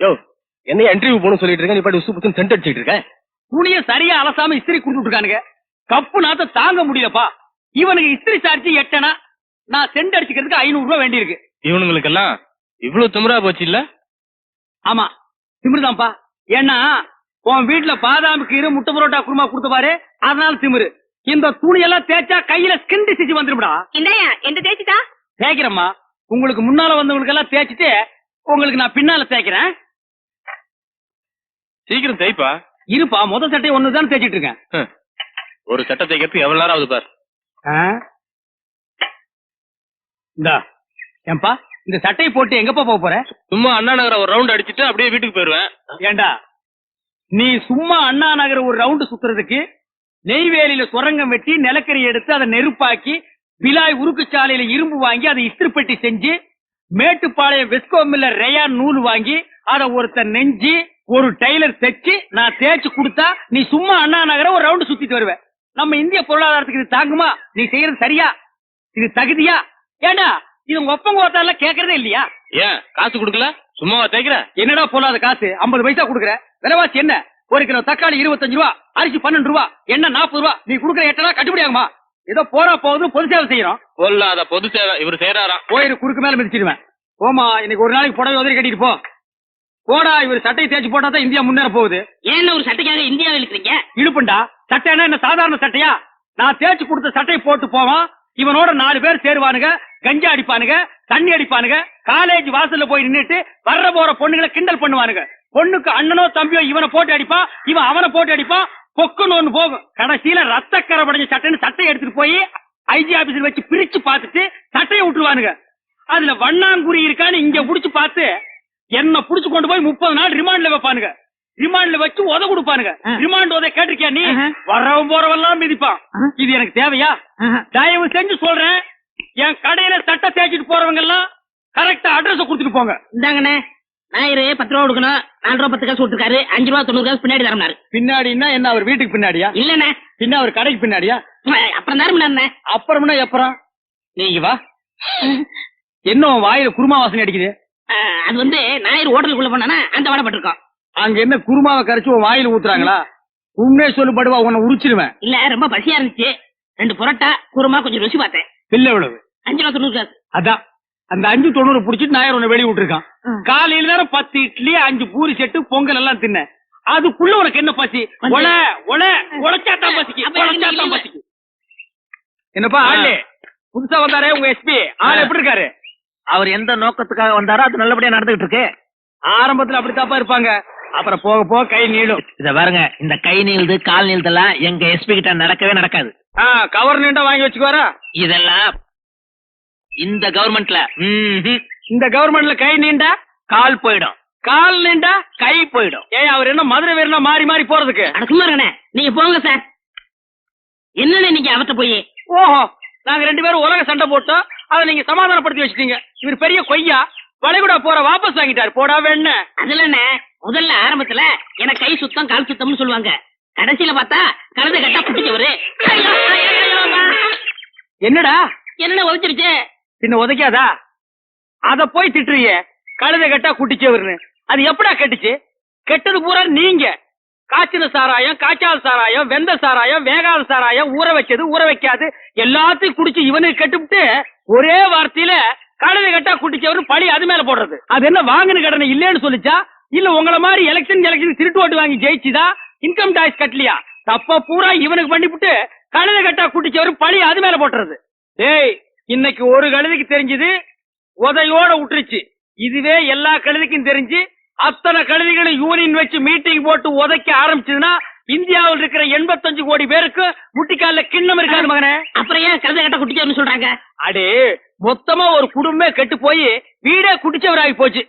யோ என்ன இன்டர்வியூ போகணும் சொல்லிட்டு இருக்க? நீ பாட்டு உசு புத்துன்னு சென்ட் அடிச்சிட்டு இருக்க? துணிய சரியா அலசாம இஸ்திரி கொடுத்துட்டு இருக்கானுங்க. கப்பு நாத்த தாங்க முடியலப்பா. இவனுக்கு இஸ்திரி சார்ஜ் எட்டனா நான் சென்ட் அடிச்சுக்கிறதுக்கு ஐநூறு ரூபாய் வேண்டியிருக்கு. இவனுங்களுக்கெல்லாம் இவ்வளவு திமிரா போச்சு இல்ல? ஆமா திமிருதான்ப்பா. ஏன்னா உன் வீட்டுல பாதாம் கீரை முட்டை பரோட்டா குருமா கொடுத்த பாரு அதனால திமிரு. இந்த துணியெல்லாம் தேய்ச்சா கையில ஸ்கின் டிசீஸ் வந்துரும்டா. இந்தாயா எந்த தேய்ச்சிட்டா? தேய்க்கிறேம்மா. உங்களுக்கு முன்னால வந்தவங்களுக்கு எல்லாம் தேய்ச்சிட்டு உங்களுக்கு நான் பின்னால தேய்க்கிறேன். சீக்கிரம் தேய்ப்பா. இருப்பா. முத சட்டை ஒண்ணுதான் தேய்ச்சிட்டு இருக்கேன். ஒரு சட்டை தைக்கிறதுக்கு எவ்வளவு நேரம் ஆகுது பார்? இந்தா. ஏன்பா இந்த சட்டையை போட்டு எங்கப்பா போக போற? சும்மா அண்ணா நகர ஒரு ரவுண்ட் அடிச்சிட்டு அப்படியே வீட்டுக்கு போயிருவேன். ஏண்டா நீ சும்மா அண்ணா நகர் ஒரு ரவுண்டு சுத்துறதுக்கு நெய்வேலியில சுரங்கம் வெட்டி நிலக்கரி எடுத்து அதை நெருப்பாக்கி பிலாய் உருக்கு சாலையில இரும்பு வாங்கி அதை இஸ்திரிப்பெட்டி செஞ்சு மேட்டுப்பாளையம் வெஸ்கோ மில்ல ரேயான் நூல் வாங்கி அதை ஒருத்தன் நெஞ்சு ஒரு டெய்லர் தைச்சு நான் தேய்ச்சு கொடுத்தா நீ சும்மா அண்ணா நகர ஒரு ரவுண்டு சுத்திட்டு வருவ. நம்ம இந்திய பொருளாதாரத்துக்கு இது தாங்குமா? நீ செய்யறது சரியா? இது தகுதியா? ஏண்டா இது உங்க ஒப்பங்க ஒருத்தால கேக்குறதே இல்லையா? ஏன் காசு கொடுக்கல? சும்மாவா தேய்க்கிற? என்னடா போலாத காசு? 50 பைசா குடுக்குற. விலைவாசி என்ன? ஒரு கிலோ தக்காளி இருபத்தஞ்சு ரூபா அரிசி பன்னெண்டு ரூபா எண்ணெய் நாற்பது ரூபா. நீ குடுக்குற எட்டனா கட்டுப்படி ஆகுமா? ஏதோ போறா போகுது பொது சேவை செய்யறோம். பொல்லாத பொது சேவை இவர் செய்யறாராம் போயிரு குறுக்கு மேல மிதிச்சிடுவேன். போமா இன்னைக்கு ஒரு நாளைக்கு புடவை உதவி கட்டிட்டு போ. போடா இவர் சட்டையை தேய்ச்சி போட்டா தான் இந்தியா முன்னேற போகுது. ஏன் ஒரு சட்டைக்காக இந்தியாவில் இருக்கிறீங்க இழுப்புண்டா. சட்டைனா என்ன சாதாரண சட்டையா? நான் தேய்ச்சி கொடுத்த சட்டையை போட்டு போவான். இவனோட நாலு பேர் சேருவானுங்க கஞ்சா அடிப்பானுங்க தண்ணி அடிப்பானுங்க காலேஜ் வாசல்ல போய் நின்னுட்டு வர்ற போற பொண்ணுங்களை கிண்டல் பண்ணுவானுங்க. பொண்ணுக்கு அண்ணனோ தம்பியோ இவனை போட்டு அடிப்பான் இவன் அவனை போட்டு அடிப்பான் பொக்குன்னு ஒண்ணு போகும். கடைசியில ரத்தக்கரை படைஞ்ச சட்டைன்னு சட்டையை எடுத்துட்டு போய் ஐஜி ஆபீஸ்ல வச்சு பிரிச்சு பார்த்துட்டு சட்டையை விட்டுருவானுங்க. அதுல வண்ணாங்குறி இருக்கான்னு இங்க புடிச்சு பார்த்து என்ன புடிச்சு கொண்டு போய் முப்பது நாள் ரிமாண்ட்ல வைப்பானுங்க. ரிமாண்ட்ல வச்சு உத கொடுப்பானுங்க. ரிமாண்ட் உத கேட்டிருக்கியா நீ? வரவன் போறவெல்லாம் மிதிப்பான். இது எனக்கு தேவையா? தயவு செஞ்சு சொல்றேன். என் கடையில சட்டை தேய்ச்சிட்டு போறவங்க எல்லாம் கரெக்டா அட்ரஸ் கொடுத்துட்டு போங்க. இந்தாங்கண்ணே. ஞாயிறு பத்து ரூபா கொடுக்கணும். நாலு ரூபா பத்து காசு கொடுத்துருக்காரு. அஞ்சு ரூபா தொண்ணூறு காசு பின்னாடி தரம்னாரு. பின்னாடின்னா என்ன அவர் வீட்டுக்கு பின்னாடியா? இல்லண்ணே. பின்ன அவர் கடைக்கு பின்னாடியா? அப்புறம் தரம்னாருண்ணே. அப்புறம்னா எப்பறம்? நீங்க வா. என்ன வாயில குருமா வாசனை அடிக்குது? அது வந்து ஞாயிறு ஹோட்டலுக்குள்ள போனானா அந்த வாடப்பட்டிருக்கோம் அங்க என்ன குருமாவை கரைச்சு உன் வாயில ஊத்துறாங்களா? உண்மையை சொல்லு படுவா உன்னை உரிச்சிருவேன். இல்ல ரொம்ப பசியா இருந்துச்சு. ரெண்டு புரோட்டா குருமா கொஞ்சம் ருசி பார்த்தேன். பில்ல எவ்வளவு அஞ்சு ரூபா தொண்ணூறு காசு. அதான். அந்த அஞ்சு தொண்ணூறு புடிச்சிட்டு நாயர் உன்னை வெளிய விட்டுருக்கான். காலையில நேரம் பத்து இட்லி அஞ்சு பூரி செட்டு பொங்கல் எல்லாம் தின்ன அதுக்குள்ள உனக்கு என்ன பசி? ஒல ஒல உழைச்சாத்தான் பசிக்கு. உழைச்சாத்தான். பசிக்கு. என்னப்பா ஆளு? புதுசா வந்தாரே உங்க எஸ்பி ஆள் எப்படி இருக்காரு? அவர் எந்த நோக்கத்துக்காக வந்தாரோ அது நல்லபடியா நடந்துகிட்டு இருக்கு. ஆரம்பத்துல அப்படித்தாப்பா இருப்பாங்க. அப்புறம் போக போக கை நீளும். இத பாருங்க இந்த கை நீளுது கால் நீளுதெல்லாம் எங்க எஸ்பி கிட்ட நடக்கவே நடக்காது. கவர் நீண்டா வாங்கி வச்சுக்குவாரா? இதெல்லாம் இந்த கவர்மெண்ட்ல இந்த கவர்மெண்ட்ல கை நீண்டா கால் போயிடும். கால் நீண்டா கை போயிடும். ஏய் அவர் என்ன மதுரை வீரனா மாறி மாறி போறதுக்கு? சும்மா இருங்கண்ணே நீங்க போங்க சார் என்னண்ணே நீங்க அவர்ட்ட போய்? ஓஹோ நாங்க ரெண்டு பேரும் உலக சண்டை போட்டோம். அதை நீங்க சமாதானப்படுத்தி வச்சிட்டீங்க. இவர் பெரிய கொய்யா. வளைகுடா போற வாபஸ் வாங்கிட்டாரு. போடா வேண அதுல என்ன முதல்ல ஆரம்பத்துல எனக்கு கை சுத்தம் கால் சுத்தம்னு சொல்லுவாங்க. கடைசியில பார்த்தா கலந்து கட்டா புட்டிச்சவரு என்னடா? என்ன ஒழிச்சிருச்சு பின்ன உதைக்காதா? அத போய் திட்டுறியே. கழுதை கட்டா குட்டிச்சவர்னு. அது எப்படா கெட்டுச்சு? கெட்டது பூரா நீங்க. காய்ச்சின சாராயம் காய்ச்சால் சாராயம் வெந்த சாராயம் வேகாத சாராயம் ஊற வச்சது ஊற வைக்காது. எல்லாத்தையும் குடிச்சு இவனுக்கு கட்டுவிட்டு ஒரே வார்த்தையில கழுதை கட்டா குட்டிச்சவர்னு பழி அது மேல போடுறது. அது என்ன வாங்கின கடனை இல்லைன்னு சொல்லிச்சா? இல்ல உங்கள மாதிரி எலெக்ஷன் எலெக்ஷன் திருட்டு ஓட்டு வாங்கி ஜெயிச்சுதா? Income tax கட்டலையா? தப்ப பூரா இவனுக்கு பண்ணிவிட்டு கழுதை கட்டா குட்டிச்சவரு பழி அது மேல போட்டுறது. ஏய் இன்னைக்கு ஒரு கழுதைக்கு தெரிஞ்சது உதையோட விட்டுருச்சு இதுவே எல்லா கழுதைக்கும் தெரிஞ்சு அத்தனை கழுதைகளும் யூனியன் வச்சு மீட்டிங் போட்டு உதைக்க ஆரம்பிச்சதுன்னா இந்தியாவில் இருக்கிற எண்பத்தஞ்சு கோடி பேருக்கு முட்டிக்கால கிண்ணம் இருக்காது மகனே. அப்புறம் ஏன் கலந்து கட்டா குட்டிச்சவர்னு சொல்றாங்க? அடே மொத்தமா ஒரு குடும்பமே கெட்டு போய் வீடே குடிச்சவராகி போச்சு.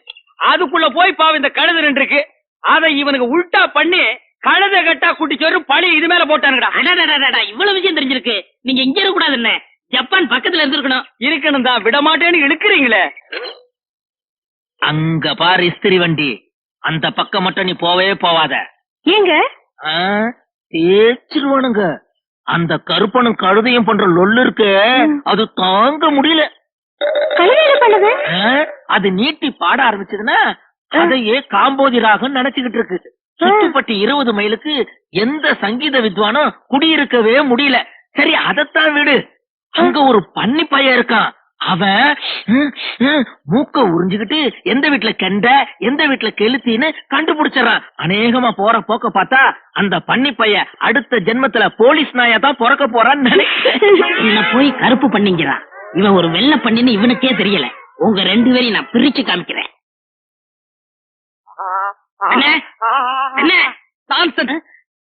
அதுக்குள்ள போய் பாவம் இந்த கழுதை ரெண்டு இருக்கு அதை இவனுக்கு உல்டா பண்ணி கழுதை கட்டா குட்டிச்சவரு பழி இது மேல போட்டானுங்கடா. இவ்வளவு விஷயம் தெரிஞ்சிருக்கு. நீங்க இங்க இருக்க கூடாது என்ன ஜப்பான் பக்கத்துல இருந்திருக்கணும். இருக்கணும் தான் விட மாட்டேன்னு இழுக்கிறீங்களே. அங்க பாரு இஸ்திரி வண்டி. அந்த பக்கம் மட்டும் நீ போவே போவாத. ஏங்க? தேய்ச்சிருவானுங்க. அந்த கருப்பனும் கழுதையும் பண்ற லொல்லு இருக்கு அது தாங்க முடியல. அது நீட்டி பாட ஆரம்பிச்சதுன்னா அதையே காம்போதி ராகம் நினைச்சுக்கிட்டு இருக்கு. சுத்துப்பட்டி இருபது மைலுக்கு எந்த சங்கீத வித்வானும் குடியிருக்கவே முடியல. சரி அதத்தான் விடு. அங்க ஒரு பன்னி பையன் இருக்கான். அவன் மூக்க உறிஞ்சுக்கிட்டு எந்த வீட்டுல கெண்ட எந்த வீட்டுல கெளுத்தின்னு கண்டுபிடிச்சிடறான். அநேகமா போற போக்க பார்த்தா அந்த பன்னி பையன் அடுத்த ஜென்மத்துல போலீஸ் நாயா தான் பிறக்க போறான்னு நினைக்கிறேன். இவனை போய் கருப்பு பண்ணிங்கிறான். இவன் ஒரு வெள்ளை பண்ணின்னு இவனுக்கே தெரியல. உங்க ரெண்டு பேரையும் நான் பிரிச்சு காமிக்கிறேன்.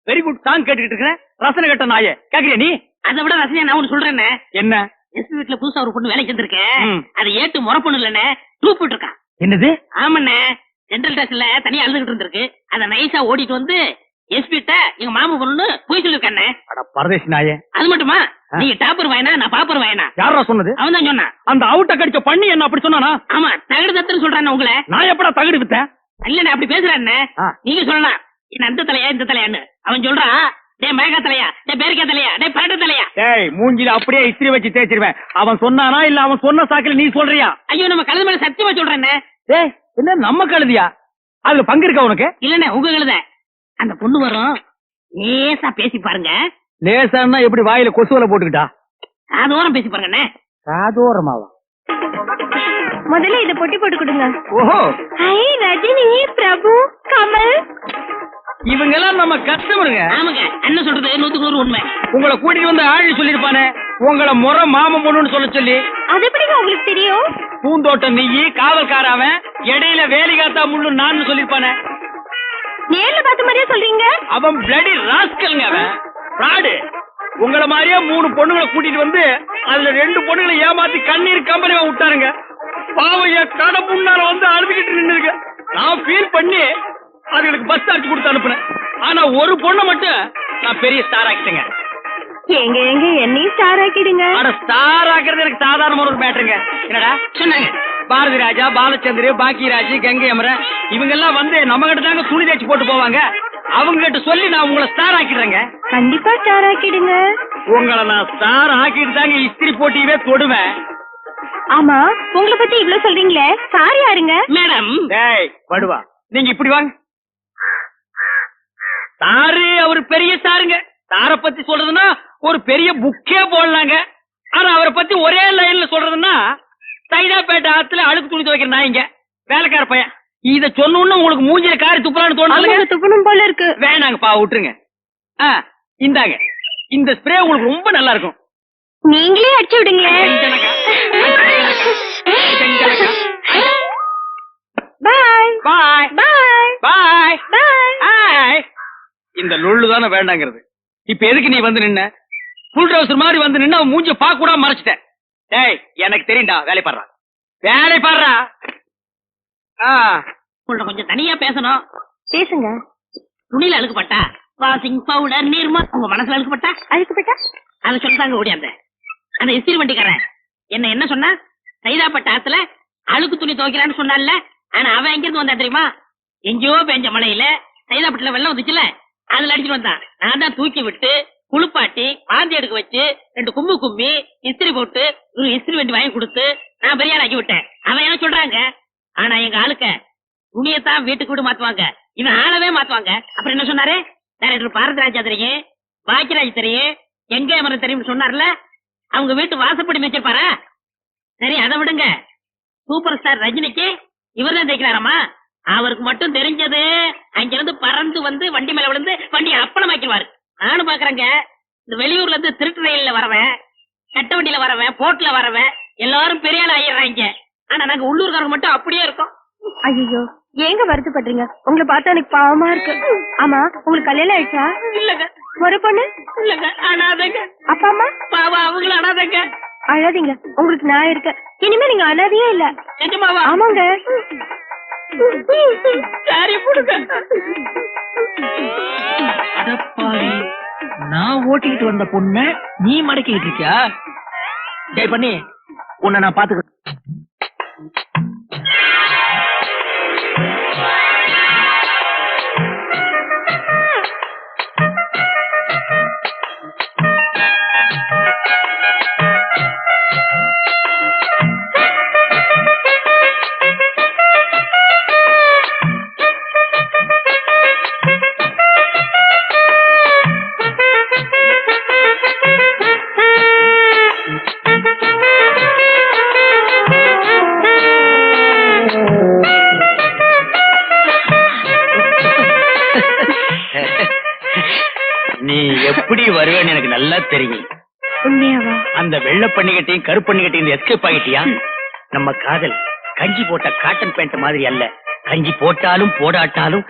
வெரி குட் சாங் கேட்டுக்கிட்டு இருக்கிறேன். ரசனை கட்ட நாயே. கேக்குறியா நீ? அதை விட ரசனையா நான் ஒண்ணு சொல்றேன்னே என்ன? எஸ் வீட்டுல புதுசா ஒரு பொண்ணு வேலைக்கு வந்திருக்கேன். அது ஏட்டு முறை பொண்ணு இல்லண்ணே டூப்பிட்டு இருக்கான் என்னது? ஆமாண்ணே சென்ட்ரல் ஸ்டேஷன்ல தனியா அழுதுகிட்டு இருந்திருக்கு. அத நைஸா ஓடிட்டு வந்து எஸ்பிட்ட எங்க மாமா பொண்ணு போய் சொல்லிருக்கானே அட பரதேசி நாயே. அது மட்டுமா? நீங்க டாப்பர் வாயனா? நான் பாப்பர் வாயனா? யாரா சொன்னது? அவன் தான் சொன்னான். அந்த அவுட்ட கடிச்ச பண்ணி என்ன அப்படி சொன்னானா? ஆமா தகடு தத்துன்னு சொல்றானே உங்களை. நான் எப்படா தகுதி வித்தேன்? இல்லண்ணே அப்படி பேசுறானே. நீங்க சொல்லலாம். என்ன அந்த தலையா இந்த தலையான்னு. அவன் சொல்றான் டே மேகா தலையா டே பேரிக்கா தலையா டே பரட்ட தலையா டேய் மூஞ்சில அப்படியே இஸ்திரி வச்சு தேய்ச்சிருவேன். அவன் சொன்னானா இல்ல அவன் சொன்ன சாக்கில நீ சொல்றியா? ஐயோ நம்ம கழுது மேல சத்தியமா சொல்றேன்னே. டேய் என்ன நம்ம கழுதியா? அதுல பங்கு இருக்கா உனக்கு? இல்லண்ணே உங்க கழுத. அந்த பொண்ணு வரும் லேசா பேசி பாருங்க. லேசான்னா எப்படி வாயில கொசுவல போட்டுக்கிட்டா? காதோரம் பேசி பாருங்கண்ணே. காதோரமாவா முதல்ல இத பொட்டி போட்டு கொடுங்க. ஓஹோ. ரஜினி பிரபு கமல். இவங்க எல்லாம் நம்ம கஸ்டமருங்க. ஆமாங்க. அண்ணன் சொல்றது நூத்துக்கு நூறு உண்மை. உங்களை கூட்டிட்டு வந்து ஆழி சொல்லிருப்பானே உங்களை முறை மாமன் பொண்ணுன்னு சொல்ல சொல்லி. அது எப்படிங்க உங்களுக்கு தெரியும்? பூந்தோட்டம் நெய்யி காவல்காரவன் இடையில வேலிகாத்தா முள்ளு நான் சொல்லிருப்பானே நேர்ல பார்த்த மாதிரியே சொல்றீங்க? அவன் பிளடி ராஸ்கல்ங்க அவன். ஃப்ராடு உங்கள மாதிரியே மூணு பொண்ணுங்களை கூட்டிட்டு வந்து அதுல ரெண்டு பொண்ணுங்களை ஏமாத்தி கண்ணீர் கம்பெனி விட்டாருங்க என் கடை முன்னால வந்து அழுதுகிட்டு நின்னுருங்க நான் ஃபீல் பண்ணி அதுகளுக்கு பஸ் சார்ஜ் கொடுத்து அனுப்புனேன். ஆனா ஒரு பொண்ணை மட்டும் நான் பெரிய ஸ்டார் ஆக்கிட்டேங்க. எங்க எங்க என்னையும் ஸ்டார் ஆக்கிடுங்க. ஆனா ஸ்டார் ஆக்குறது எனக்கு சாதாரணமான ஒரு மேட்டருங்க என்னடா? சொன்னாங்க. பாரதி ராஜா பாலச்சந்திர பாக்கியராஜ் கங்கை அமரன் இவங்க எல்லாம் வந்து நம்ம கிட்ட தாங்க துணி தேய்ச்சி போட்டு போவாங்க. அவங்க கிட்ட சொல்லி நான் உங்களை ஸ்டார் ஆக்கிடுறேங்க. கண்டிப்பா ஸ்டார் ஆக்கிடுங்க. உங்களை நான் ஸ்டார் ஆக்கிட்டு தாங்க இஸ்திரி போட்டியவே தொடுவேன். ஆமா உங்களை பத்தி இவ்ளோ சொல்றீங்களே சார் யாருங்க? மேடம். டேய் படுவா. நீங்க இப்படி வாங்க. சாரு அவர் பெரிய சாருங்க. சார பத்தி சொல்றதுன்னா ஒரு பெரிய புக்கே போடலாங்க. ஆனா அவரை பத்தி ஒரே லைன்ல சொல்றதுன்னா சைதாப்பேட்டை ஆத்துல அழுக்கு துணி துவைக்கிற நாய்ங்க. வேலைக்கார பையன். இத சொன்ன உங்களுக்கு மூஞ்சில காரி துப்புறான்னு அவங்க துப்பணும் போல இருக்கு. வேணாங்கப்பா விட்டுருங்க. ஆ இந்தாங்க. இந்த ஸ்ப்ரே உங்களுக்கு ரொம்ப நல்லா இருக்கும். நீங்களே அடிச்சு விடுங்களேன். பாய் பாய் பாய் பாய் பாய் இந்த லொள்ளு தானே வேண்டாங்கிறது. இப்ப எதுக்கு நீ வந்து நின்ன? ஃபுல் ட்ரவுசர் மாதிரி வந்து நின்னு அவன் மூஞ்ச பாக்க கூட மறைச்சிட்டேன். டேய் எனக்கு தெரியும்டா வேலை பாடுறா. வேலை பாடுறா? உங்கள்ட்ட கொஞ்சம் தனியா பேசணும். பேசுங்க. துணியில அழுக்குப்பட்டா? Washing powder நீர்மா? உங்க மனசுல அழுக்குப்பட்டா? அதுக்குப்பட்டா அதை சொல்லிட்டாங்க ஓடியாந்த அந்த இஸ்திரி வண்டிக்காரன். என்ன என்ன சொன்னா? சைதாப்பட்ட ஆத்துல அழுக்கு துணி துவைக்கிறான்னு சொன்னான்ல. ஆனா அவன் எங்க இருந்து வந்தா தெரியுமா? எங்கேயோ பெஞ்ச மழையில சைதாப்பட்டுல வெள்ளம் வந்துச்சுல. அதுல அடிச்சுட்டு வந்தான். நான் தான் தூக்கி விட்டு குளிப்பாட்டி வாந்தி எடுக்க வச்சு ரெண்டு கும்பு கும்மி இஸ்திரி போட்டு ஒரு இஸ்திரி வண்டி வாங்கி கொடுத்து நான் பெரிய ஆக்கி விட்டேன். அவன் என்ன சொல்றாங்க? ஆனா எங்க ஆளுக்க துணியத்தான் வீட்டுக்கு விட்டு மாத்துவாங்க. இவன் ஆளவே மாத்துவாங்க. அப்புறம் என்ன சொன்னாரு? டேரக்டர் பாரதராஜா தெரியும் பாக்கியராஜ் தெரியும் எங்க மரம் தெரியும் சொன்னார்ல? அவங்க வீட்டு வாசப்படி மேய்ச்சிருப்பாரா? சரி அதை விடுங்க. சூப்பர் ஸ்டார் ரஜினிக்கு இவர் தான் தைக்கிறாராமா அவருக்கு மட்டும் தெரிஞ்சது அங்கிருந்து பறந்து வந்து வண்டி மேல விழுந்து வண்டியை அப்பளமாக்கிடுவாரு. நானும் பாக்குறேங்க இந்த வெளியூர்ல இருந்து திருட்டு ரயில்ல வரவன் கட்ட வண்டியில வரவன் போட்ல வரவன் எல்லாரும் பெரிய ஆள் ஆயிடுறாங்க. ஆனா நாங்க உள்ளூர்காரங்க மட்டும் அப்படியே இருக்கோம். ஐயோ ஏங்க வருத்தப்படுறீங்க? உங்களை பார்த்தா எனக்கு பாவமா இருக்கு. ஆமா உங்களுக்கு கல்யாணம் ஆயிடுச்சா? இல்லங்க. ஒரு பொண்ணு? இல்லங்க அனாதைங்க. அப்பா அம்மா? பாவா அவங்களும் அனாதைங்க. அழாதீங்க உங்களுக்கு நான் இருக்கேன். இனிமே நீங்க அனாதையே இல்ல. நிஜமாவா? ஆமாங்க. சாரி கொடுங்க அடப்பாவி. நான் ஓட்டிக்கிட்டு வந்த பொண்ண நீ மடக்கிட்டு இருக்கியா? டேய் பண்ணி. உன்னை நான் பாத்துக்கிறேன். தெரியும் உண்மையாவா? அந்த வெள்ளை பண்ணிக்கிட்டையும் கருப்பு பண்ணிக்கிட்டையும் எஸ்கேப் ஆகிட்டியா? நம்ம காதல் கஞ்சி போட்ட காட்டன் பேண்ட் மாதிரி அல்ல. கஞ்சி போட்டாலும் போடாட்டாலும்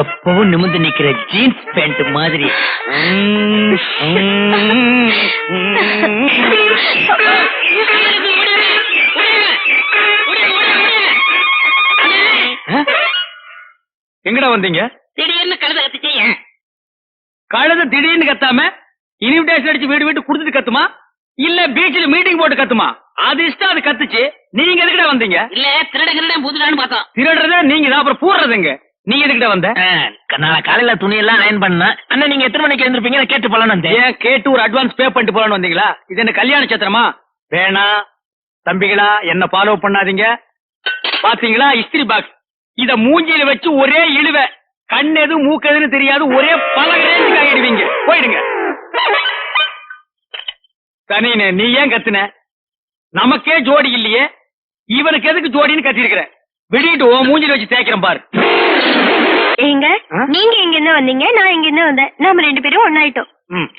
எப்பவும் நிமிந்து நிக்கிற ஜீன்ஸ் பேண்ட் மாதிரி? எங்கடா வந்தீங்க? திடீர்னு கழுத கத்துச்சு ஏன் கழுத திடீர்னு கத்தாம இன்விடேஷன் அடிச்சு வீடு வீட்டு குடுத்துட்டு கத்துமா? இல்ல பீச்ல மீட்டிங் போட்டு கத்துமா? அது இஷ்டம் அது கத்துச்சு. நீங்க எதுக்கிட்ட வந்தீங்க? இல்ல திருட கிருடன் புதுடான்னு பார்த்தோம். திருடுறத? நீங்க தான் அப்புறம் பூடுறதுங்க நீங்க எதுக்கிட்ட வந்த? நான் காலையில துணி எல்லாம் அயன் பண்ணேன். அண்ணா நீங்க எத்தனை மணிக்கு எழுந்திருப்பீங்க? கேட்டு போலாம் வந்தேன். ஏன் கேட்டு ஒரு அட்வான்ஸ் பே பண்ணிட்டு போலான்னு வந்தீங்களா? இது என்ன கல்யாண சத்திரமா? வேணாம் தம்பிகளா என்ன ஃபாலோ பண்ணாதீங்க. பாத்தீங்களா? இஸ்திரி பாக்ஸ் இத மூஞ்சில வச்சு ஒரே இழுவ. கண் எது மூக்கு எதுன்னு தெரியாது ஒரே பலகரேஞ்சுக்கு ஆகிடுவீங்க போயிடுங்க. தனினே. நீ ஏன் கத்துன? நமக்கே ஜோடி இல்லையே. இவனுக்கு எதுக்கு ஜோடின்னு கத்திருக்கிற? விடிட்டு ஓ மூஞ்சில வச்சு தேய்க்கிறேன் பாரு. ஏங்க? நீங்க எங்க இருந்து வந்தீங்க நான் இங்க இருந்து வந்தேன். நாம ரெண்டு பேரும் ஒன்னாயிட்டோம்.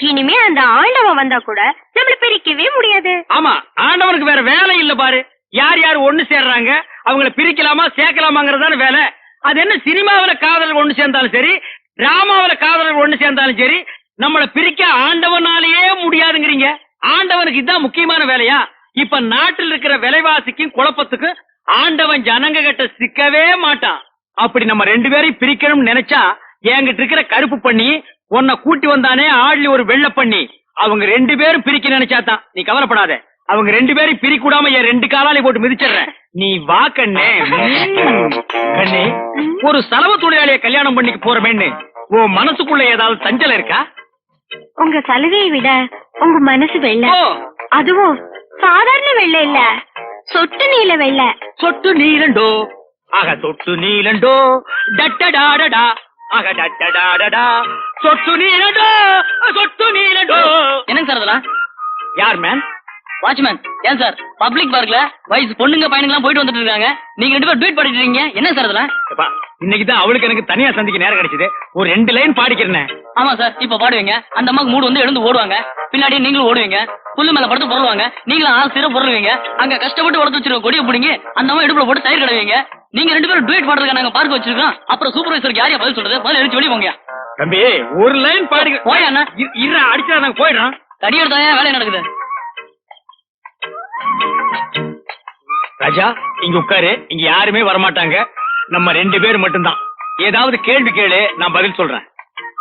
இனிமே அந்த ஆண்டவன் வந்தா கூட நம்மள பிரிக்கவே முடியாது. ஆமா ஆண்டவனுக்கு வேற வேலை இல்ல பாரு. யார் யார் ஒண்ணு சேர்றாங்க அவங்கள பிரிக்கலாமா சேர்க்கலாமாங்கிறதான வேலை. அது என்ன சினிமாவில காதலர் ஒண்ணு சேர்ந்தாலும் சரி டிராமாவில காதலர் ஒண்ணு சேர்ந்தாலும் சரி நம்மள பிரிக்க ஆண்டவனாலேயே முடியாதுங்கிறீங்க. ஆண்டவனுக்கு இதான் முக்கியமான வேலையா? இப்ப நாட்டில் இருக்கிற விலைவாசிக்கும் குழப்பத்துக்கும் ஆண்டவன் ஜனங்க கிட்ட சிக்கவே மாட்டான். அப்படி நம்ம ரெண்டு பேரையும் பிரிக்கணும்னு நினைச்சா என்கிட்ட இருக்கிற கருப்பு பண்ணி உன்னை கூட்டி வந்தானே ஆட்லி ஒரு வெள்ள பண்ணி அவங்க ரெண்டு பேரும் பிரிக்க நினைச்சாதான் நீ கவலைப்படாத. அவங்க ரெண்டு பேரும் பிரிக்கூடாம என் ரெண்டு காலாலே போட்டு மிதிச்சிடுறேன். நீ வா கண்ணே. கண்ணே ஒரு சலவ தொழிலாளிய கல்யாணம் பண்ணிக்கு போறமேன்னு உன் மனசுக்குள்ள ஏதாவது சஞ்சலம் இருக்கா? உங்க சலுகையை விட உங்க மனசு வெள்ளை. அதுவும் சாதாரண வெள்ளை இல்ல. சொட்டு நீல வெள்ளை. சொட்டு நீலண்டோ? ஆக சொட்டு நீலண்டோ? டட்டடாடடா. ஆக டட்டடாடடா. சொட்டு நீலண்டோ? சொட்டு நீலண்டோ? என்னங்க சார் அதெல்லாம்? யார் மேன் வாட்ச்மேன் ஏன் சார்? பப்ளிக் பார்க்ல வயசு பொண்ணுங்க பையனுங்க போயிட்டு வந்துட்டு இருக்காங்க. நீங்க ரெண்டு பேரும் ட்வீட் பண்ணிட்டு இருக்கீங்க. என்ன சார் அதெல்லாம்? இன்னைக்கு தான் அவளுக்கு எனக்கு தனியா சந்திக்க நேரம் கிடைச்சது. ஒரு ரெண்டு லைன் பாடிக்கிறேன். ஆமா சார் இப்ப பாடுவீங்க. அந்த அம்மாக்கு மூடு வந்து எழுந்து ஓடுவாங்க. பின்னாடி நீங்களும் ஓடுவீங்க. புல்லு மேல படுத்து பொருளுவாங்க. நீங்களும் ஆள் சீர பொருளுவீங்க. அங்க கஷ்டப்பட்டு உடச்சு வச்சிருக்க கொடியை பிடிங்க அந்த அம்மா இடுப்புல போட்டு தயிர் கிடவீங்க நீங்க ரெண்டு பேரும் ட்வீட் பாடுறதுக்கு நாங்க பார்க்க வச்சிருக்கோம். அப்புறம் சூப்பர்வைசருக்கு யாரையா பதில் சொல்றது? பதில் எழுச்சி வெளியே போங்க தம்பி ஒரு லைன் பாடி போயா அண்ணா. இரு அடிச்சா நாங்க போயிடுறோம். தடி எடுத்தா வேலை நடக்குது? ராஜா இங்க உட்காரு. இங்க யாருமே வரமாட்டாங்க. நம்ம ரெண்டு பேர் மட்டும்தான். ஏதாவது கேள்வி கேளு நான் பதில் சொல்றேன்.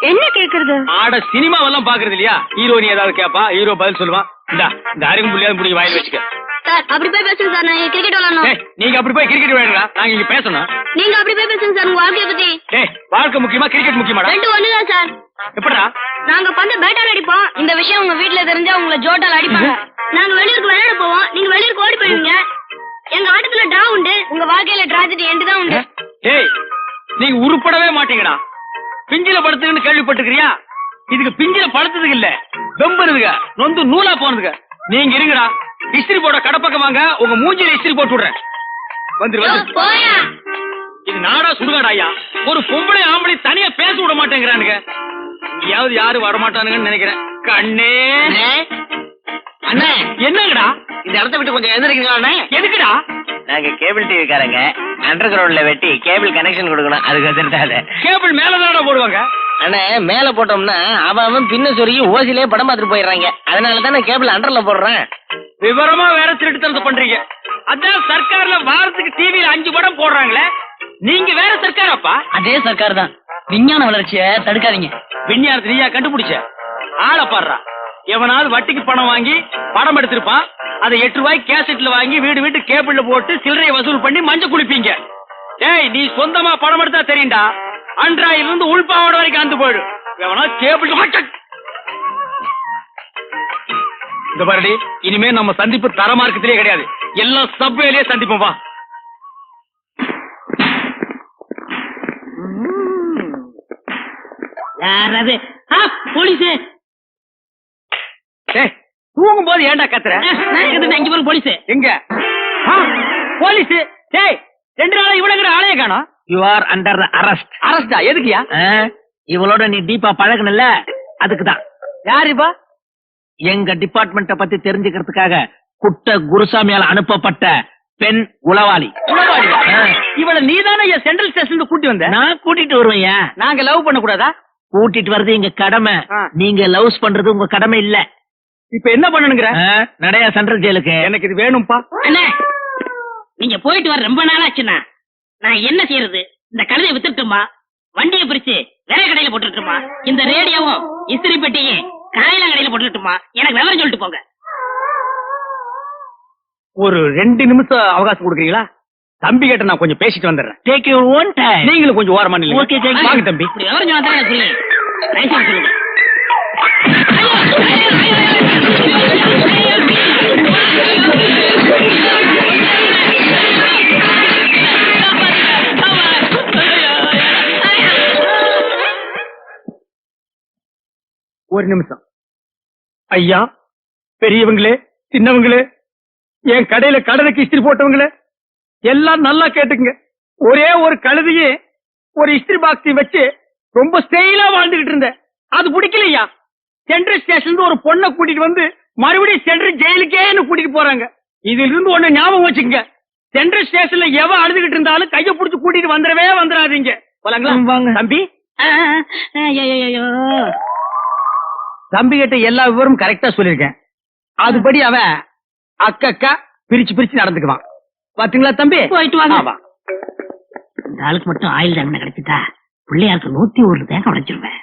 என்ன கேக்குறது? ஆட சினிமாவெல்லாம் பாக்குறது இல்லையா ஹீரோனி ஏதாவது கேப்பா? ஹீரோ பதில் சொல்லுவான் இந்தா இந்த அருகு முடியாது முடி வாயில் வச்சுக்க. சார் அப்படி போய் பேசுங்க சார் நான் கிரிக்கெட் விளையாடணும். நீங்க அப்படி போய் கிரிக்கெட் விளையாடுறா நாங்க இங்க பேசணும். நீங்க அப்படி போய் பேசுங்க சார் உங்க வாழ்க்கைய பத்தி. டேய் வாழ்க்கை முக்கியமா கிரிக்கெட் முக்கியமாடா? ரெண்டு ஒண்ணுதான் சார். எப்படா நாங்க பந்து பேட்டால் அடிப்போம். இந்த விஷயம் உங்க வீட்ல தெரிஞ்சா உங்களை ஜோட்டால் அடிப்பாங்க. நாங்க வெளியூருக்கு விளையாட போவோம். நீங்க வெளியூருக்கு ஓடி போயிடுவீங்க எங்க ஆட்டத்துல டிரா உண்டு. உங்க வாழ்க்கையில டிராஜடி எண்டு தான் உண்டு. டேய் நீங்க உருப்படவே மாட்டீங்கடா. பிஞ்சில படுத்துக்குன்னு கேள்விப்பட்டிருக்கிறியா? இதுக்கு பிஞ்சில படுத்ததுக்கு இல்ல. வெம்புறதுங்க நொந்து நூலா போனதுங்க நீங்க இருங்கடா. இஸ்திரி போட கடப்பக்கம் வாங்க. உங்க மூஞ்சில இஸ்திரி போட்டு விடுறேன். வந்துரு இது நாடா சுடுகாடா ஐயா. ஒரு பொம்பளை ஆம்பளை தனியா பேச விட மாட்டேங்கிறானுங்க. இங்கேயாவது யாரும் வர மாட்டானுங்கன்னு நினைக்கிறேன். கண்ணே. அண்ணே என்னங்கடா? இந்த இடத்த விட்டு கொஞ்சம் எந்திரிக்கீங்களா எதுக்குடா? நாங்க கேபிள் டிவி காரங்க. அண்டர் கிரவுண்ட்ல வெட்டி கேபிள் கனெக்ஷன் கொடுக்கணும். அதுக்கு வந்துருக்காது கேபிள் மேலதானடா போடுவாங்க? அண்ணே மேல போட்டோம்னா அவன் பின்ன சொருகி ஓசிலே படம் பார்த்துட்டு போயிடுறாங்க. அதனால தான் கேபிள் அண்டர்ல போடுறேன். விவரமா வேற திருட்டுத்தனத்தை பண்றீங்க. அதான் சர்க்கார்ல வாரத்துக்கு டிவில அஞ்சு படம் போடுறாங்களே. நீங்க வேற சர்க்காராப்பா? அதே சர்க்கார் தான். விஞ்ஞான வளர்ச்சியை தடுக்காதீங்க. விஞ்ஞானத்தை நீயா கண்டுபிடிச்ச? ஆளை பாடுறா. எவனாவது வட்டிக்கு பணம் வாங்கி படம் எடுத்திருப்பான். அதை எட்டு ரூபாய் கேசட்ல வாங்கி வீடு வீட்டு கேபிள்ல போட்டு சில்லறையை வசூல் பண்ணி மஞ்சள் குளிப்பீங்க. டேய் நீ சொந்தமா படம் எடுத்தா தெரியும்டா. அன்றாயில இருந்து உள்பாவோட வரைக்கும் அந்து போயிடு. எவனா கேபிள் இந்த பாருடி இனிமே நம்ம சந்திப்பு தரமா மார்க்கத்திலே கிடையாது. எல்லாம் சப்வேலயே சந்திப்போம் வா. யாராவது போலீஸ்! தூங்கும் போது ஏன்டா கத்துற? அஞ்சு பேரும் போலீஸ். எங்க? போலீஸ். டேய் ரெண்டு நாளா இவ்வளவு ஆளைய காணோம். யூ ஆர் அண்டர் அரெஸ்ட் அரஸ்டா எதுக்குயா இவளோட நீ டீப்பா பழகுனல அதுக்குதான். யாருப்பா எங்க டிபார்ட்மெண்ட்ட பத்தி தெரிஞ்சுக்கிறதுக்காக குட்ட குருசாமியால அனுப்பப்பட்ட பெண் உளவாளி. உளவாளியா? ஆ. இவள நீதானே என் சென்ட்ரல் ஸ்டேஷனுக்கு கூட்டி வந்த? நான் கூட்டிட்டு வருவேன்யா நாங்க லவ் பண்ண கூடாதா கூட்டிட்டு வர்றது எங்க கடமை. நீங்க லவ்ஸ் பண்றது உங்க கடமை இல்ல. இப்ப என்ன பண்ணணுங்கிற? ஆ, நடையா சென்ட்ரல் ஜெயிலுக்கு. எனக்கு இது வேணும்பா. அண்ணே நீங்க போயிட்டு வர ரொம்ப நாள் ஆச்சுண்ணா நான் என்ன செய்யறது? இந்த கழுதையை வித்துட்டுமா? வண்டியை பிரிச்சு வேற கடையில போட்டுட்டுமா? இந்த ரேடியோவும் இஸ்திரி பெட்டியும் காயில கடையில போட்டுட்டுமா? எனக்கு விவரம் சொல்லிட்டு போங்க. ஒரு ரெண்டு நிமிஷம் அவகாசம் கொடுக்குறீங்களா? தம்பி கிட்ட நான் கொஞ்சம் பேசிட்டு வந்துடுறேன். டேக் யூ ஓன் டைம் நீங்களும் கொஞ்சம் ஓரமா நில்லுங்க. Thank you. வாங்க தம்பி. இப்படி விவரம் சொன்னா தான் எனக்கு புரியும் சொல்லுங்க. ஒரு நிமிஷம். ஐயா பெரியவங்களே சின்னவங்களே என் கடையில கடனுக்கு இஸ்திரி போட்டவங்களே எல்லாம் நல்லா கேட்டுங்க ஒரே ஒரு கழுதியே ஒரு இஸ்திரி பாக்ஸையும் வச்சு ரொம்ப ஸ்டைலா வாழ்ந்துகிட்டு இருந்தேன். அது பிடிக்கலையா? சென்ட்ரல் ஸ்டேஷன்ல ஒரு பொண்ணை கூட்டிட்டு வந்து மறுபடியும் சென்ட்ரல் ஜெயிலுக்கே கூட்டிட்டு போறாங்க. இதுல இருந்து ஒண்ணு ஞாபகம் வச்சுக்கங்க. சென்ட்ரல் ஸ்டேஷன்ல எவன் அழுதுகிட்டு இருந்தாலும் கைய புடிச்சு கூட்டிட்டு வந்துடவே வந்துடாதீங்க. போலாங்களா. தம்பி. தம்பி கிட்ட எல்லா விவரமும் கரெக்டா சொல்லிருக்கேன் அதுபடி அவன் அக்கக்கா பிரிச்சு பிரிச்சு நடந்துக்குவான். பாத்தீங்களா தம்பி? போயிட்டு வாங்க. இந்த ஆளுக்கு மட்டும் ஆயில் தண்டனை கிடைச்சிட்டா பிள்ளையாருக்கு நூத்தி ஒரு தேங்காய் உடைச்சிருவேன்